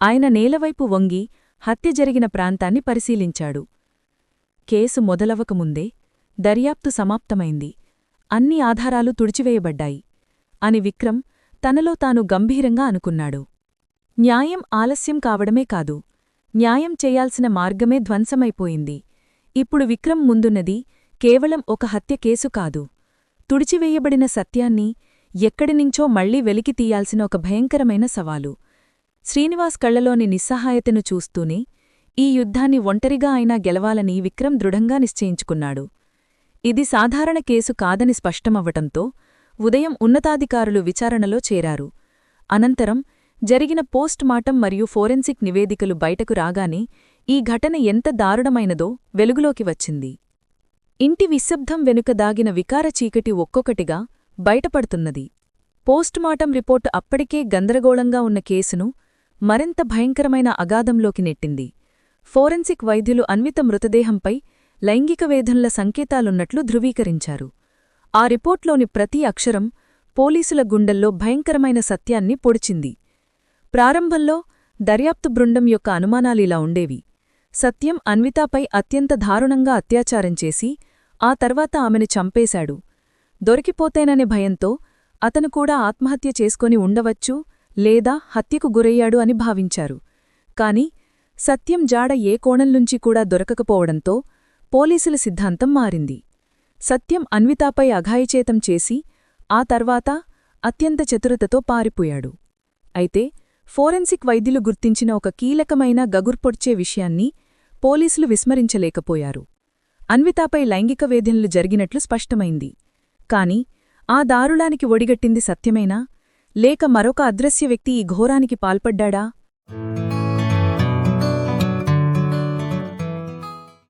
ఆయన నేలవైపు వంగి హత్య జరిగిన ప్రాంతాన్ని పరిశీలించాడు. కేసు మొదలవకముందే దర్యాప్తు సమాప్తమైంది. అన్ని ఆధారాలు తుడిచివేయబడ్డాయి. అని విక్రమ్ తనలో తాను గంభీరంగా అనుకున్నాడు. న్యాయం ఆలస్యం కావడమే కాదు న్యాయం చేయాల్సిన మార్గమే ధ్వంసమైపోయింది. ఇప్పుడు విక్రమ్ ముందున్నది కేవలం ఒక హత్య కేసు కాదు. తుడిచివేయబడిన సత్యాన్ని ఎక్కడినించో మళ్ళీ వెలికి తీయాల్సిన ఒక భయంకరమైన సవాలు. శ్రీనివాస్ కళ్ళలోని నిస్సహాయతను చూస్తూనే ఈ యుద్ధాన్ని ఒంటరిగా అయినా గెలవాలని విక్రమ్ దృఢంగా నిశ్చయించుకున్నాడు. ఇది సాధారణ కేసు కాదని స్పష్టమవ్వటంతో ఉదయం ఉన్నతాధికారులు విచారణలో చేరారు. అనంతరం జరిగిన పోస్ట్ మార్టం మరియు ఫోరెన్సిక్ నివేదికలు బయటకు రాగానే ఈ ఘటన ఎంత దారుణమైనదో వెలుగులోకి వచ్చింది. ఇంటి విశబ్దం వెనుక దాగిన వికార చీకటి ఒక్కొక్కటిగా బయటపడుతున్నది. పోస్టుమార్టం రిపోర్టు అప్పటికే గందరగోళంగా ఉన్న కేసును మరింత భయంకరమైన అగాధంలోకి నెట్టింది. ఫోరెన్సిక్ వైద్యులు అన్విత మృతదేహంపై లైంగిక వేధంల సంకేతాలున్నట్లు ధృవీకరించారు. ఆ రిపోర్ట్లోని ప్రతి అక్షరం పోలీసుల గుండెల్లో భయంకరమైన సత్యాన్ని పొడిచింది. ప్రారంభంలో దర్యాప్తు బృందం యొక్క అనుమానాలిలా ఉండేవి. సత్యం అన్వితాపై అత్యంత దారుణంగా అత్యాచారం చేసి ఆ తర్వాత ఆమెను చంపేశాడు. దొరికిపోతేననే భయంతో అతను కూడా ఆత్మహత్య చేసుకొని ఉండవచ్చు లేదా హత్యకు గురయ్యాడు అని భావించారు. కాని సత్యం జాడ ఏ కోణంనుంచి కూడా దొరకకపోవడంతో పోలీసుల సిద్ధాంతం మారింది. సత్యం అన్వితాపై అఘాయిచేతం చేసి ఆ తర్వాత అత్యంత చతురతతో పారిపోయాడు. అయితే ఫోరెన్సిక్ వైద్యులు గుర్తించిన ఒక కీలకమైన గగుర్పొడ్చే విషయాన్ని పోలీసులు విస్మరించలేకపోయారు. అన్వితాపై లైంగిక వేధనలు జరిగినట్లు స్పష్టమైంది. కాని ఆ దారుళానికి ఒడిగట్టింది సత్యమేనా? లేక మరొక అదృశ్య వ్యక్తి ఈ ఘోరానికి పాల్పడ్డాడా?